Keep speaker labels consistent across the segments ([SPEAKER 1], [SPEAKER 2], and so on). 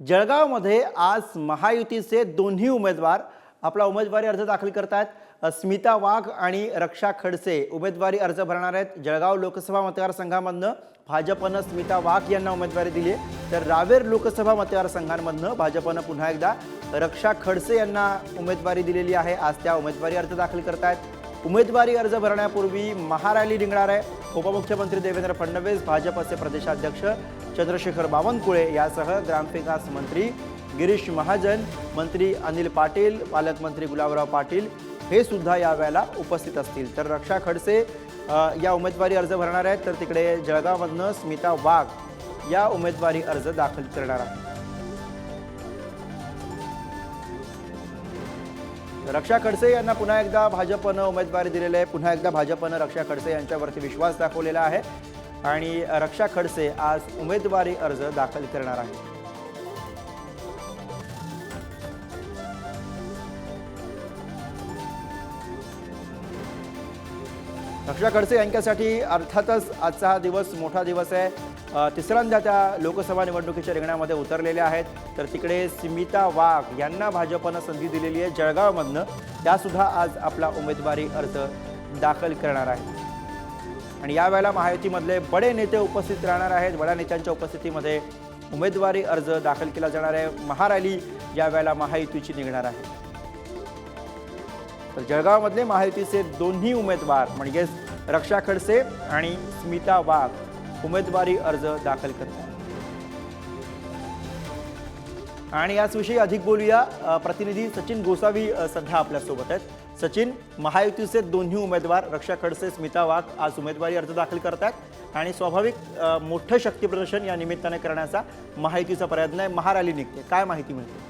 [SPEAKER 1] जळगावमध्ये आज महायुतीचे दोन्ही उमेदवार आपला उमेदवारी अर्ज दाखल करतात स्मिता वाघ आणि रक्षा खडसे उमेदवारी अर्ज भरणार आहेत. जळगाव लोकसभा मतदारसंघामधनं भाजपनं स्मिता वाघ यांना उमेदवारी दिली आहे. तर रावेर लोकसभा मतदारसंघांमधनं भाजपनं पुन्हा एकदा रक्षा खडसे यांना उमेदवारी दिलेली आहे. आज त्या उमेदवारी अर्ज दाखल करत आहेत उमेदवारी अर्ज भरण्यापूर्वी महारॅली निघणार आहे. उपमुख्यमंत्री देवेंद्र फडणवीस भाजपचे प्रदेशाध्यक्ष चंद्रशेखर बावनकुळे यासह ग्रामविकास मंत्री गिरीश महाजन मंत्री अनिल पाटील पालकमंत्री गुलाबराव पाटील हे सुद्धा यावेळेला उपस्थित असतील. तर रक्षा खडसे या उमेदवारी अर्ज भरणार आहेत. तर तिकडे जळगावमधनं स्मिता वाघ या उमेदवारी अर्ज दाखल करणार आहेत. रक्षा खडसे यांना पुन्हा एकदा भाजपनं उमेदवारी दिलेली आहे. पुन्हा एकदा भाजपनं रक्षा खडसे यांच्यावरती विश्वास दाखवलेला आहे. आणि रक्षा खडसे आज उमेदवारी अर्ज दाखल करणार आहे रक्षा खडसे यांच्यासाठी अर्थातच आजचा हा दिवस मोठा दिवस आहे. तिसऱ्यांदा त्या लोकसभा निवडणुकीच्या रिंगणामध्ये उतरलेल्या आहेत. तर तिकडे स्मिता वाघ यांना भाजपनं संधी दिलेली आहे जळगावमधनं. त्यासुद्धा आज आपला उमेदवारी अर्ज दाखल करणार आहे. आणि यावेळेला महायुतीमधले बडे नेते उपस्थित राहणार आहेत. बड्या नेत्यांच्या उपस्थितीमध्ये उमेदवारी अर्ज दाखल केला जाणार आहे. महारॅली यावेळेला महायुतीची निघणार आहे. तर जळगावमधले महायुतीचे दोन्ही उमेदवार म्हणजेच रक्षा खडसे आणि स्मिता वाघ उमेदवारी अर्ज दाखल करतात. आणि याचविषयी अधिक बोलूया. प्रतिनिधी सचिन गोसावी सध्या आपल्यासोबत आहेत. सचिन महायुतीचे दोन्ही उमेदवार रक्षा खडसे स्मिता वाघ आज उमेदवारी अर्ज दाखल करतात आणि स्वाभाविक मोठं शक्तीप्रदर्शन या निमित्ताने करण्याचा महायुतीचा प्रयत्न आहे. महारॅली निघते. काय माहिती मिळते?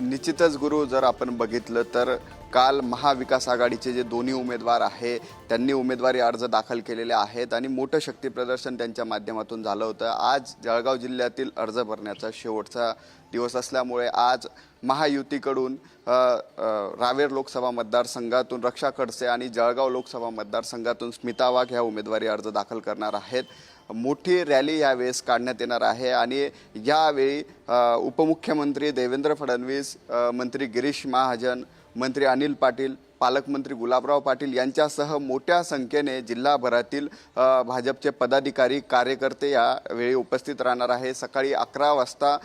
[SPEAKER 2] निश्चितच गुरु जर आपण बघितलं तर काल महाविकास आघाडीचे जे दोन्ही उमेदवार आहे त्यांनी उमेदवारी अर्ज दाखल केलेले आहेत आणि मोठं शक्तीप्रदर्शन त्यांच्या माध्यमातून झालं होतं. आज जळगाव जिल्ह्यातील अर्ज भरण्याचा शेवटचा दिवस असल्यामुळे आज महायुतीकडून रावेर लोकसभा मतदारसंघातून रक्षा खडसे आणि जळगाव लोकसभा मतदारसंघातून स्मिता वाघ ह्या उमेदवारी अर्ज दाखल करणार आहेत. मोठी रॅली यावेळेस काढण्यात येणार आहे. आणि यावेळी उपमुख्यमंत्री देवेंद्र फडणवीस मंत्री गिरीश महाजन मंत्री अनिल पाटील पालकमंत्री गुलाबराव पाटील यांच्यासह मोठ्या संख्येने जिल्हाभरातील भाजपचे पदाधिकारी कार्यकर्ते यावेळी उपस्थित राहणार आहे. सकाळी अकरा वाजता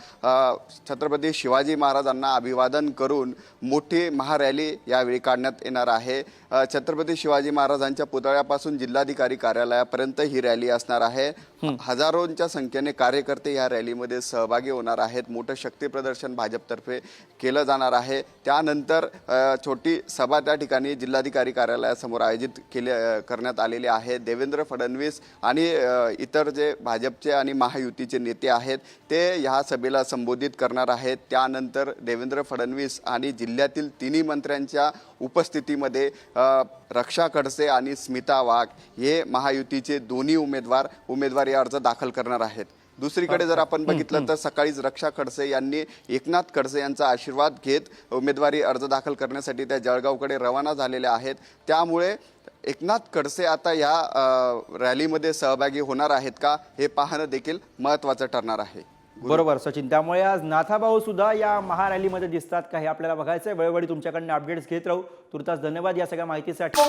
[SPEAKER 2] छत्रपती शिवाजी महाराजांना अभिवादन करून मोठी महारॅली यावेळी काढण्यात येणार आहे. छत्रपती शिवाजी महाराजांच्या पुतळ्यापासून जिल्हाधिकारी कार्यालयापर्यंत ही रॅली असणार आहे. हजारोंच्या संख्येने कार्यकर्ते या रॅलीमध्ये सहभागी होणार आहेत. मोठं शक्ती प्रदर्शन भाजपतर्फे केलं जाणार आहे. त्यानंतर छोटी सभा त्या ठिकाणी जिल्हाधिकारी कार्यालयासमोर आयोजित केले करण्यात आलेले आहे देवेंद्र फडणवीस आणि इतर जे भाजपचे आणि महायुतीचे नेते आहेत ते ह्या सभेला संबोधित करणार आहेत. त्यानंतर देवेंद्र फडणवीस आणि जिल्ह्यातील तिन्ही मंत्र्यांच्या उपस्थितीमध्ये रक्षा खडसे आणि स्मिता वाघ हे महायुतीचे दोन्ही उमेदवार उमेदवारी अर्ज दाखल करणार आहेत. दुसरीकडे जर आपण बघितलं तर सकाळीच रक्षा खडसे यांनी एकनाथ खडसे यांचा आशीर्वाद घेत उमेदवारी अर्ज दाखल करण्यासाठी त्या जळगावकडे रवाना झालेल्या आहेत. त्यामुळे एकनाथ खडसे आता या रॅलीमध्ये सहभागी होणार आहेत का हे पाहणं देखील महत्त्वाचं ठरणार आहे.
[SPEAKER 1] बरोबर सचिन. त्यामुळे आज नाथाभाऊ सुद्धा या महारॅलीमध्ये दिसतात का हे आपल्याला बघायचं आहे वेळोवेळी तुमच्याकडनं अपडेट्स घेत राहू. तुर्तास धन्यवाद या सगळ्या माहितीसाठी.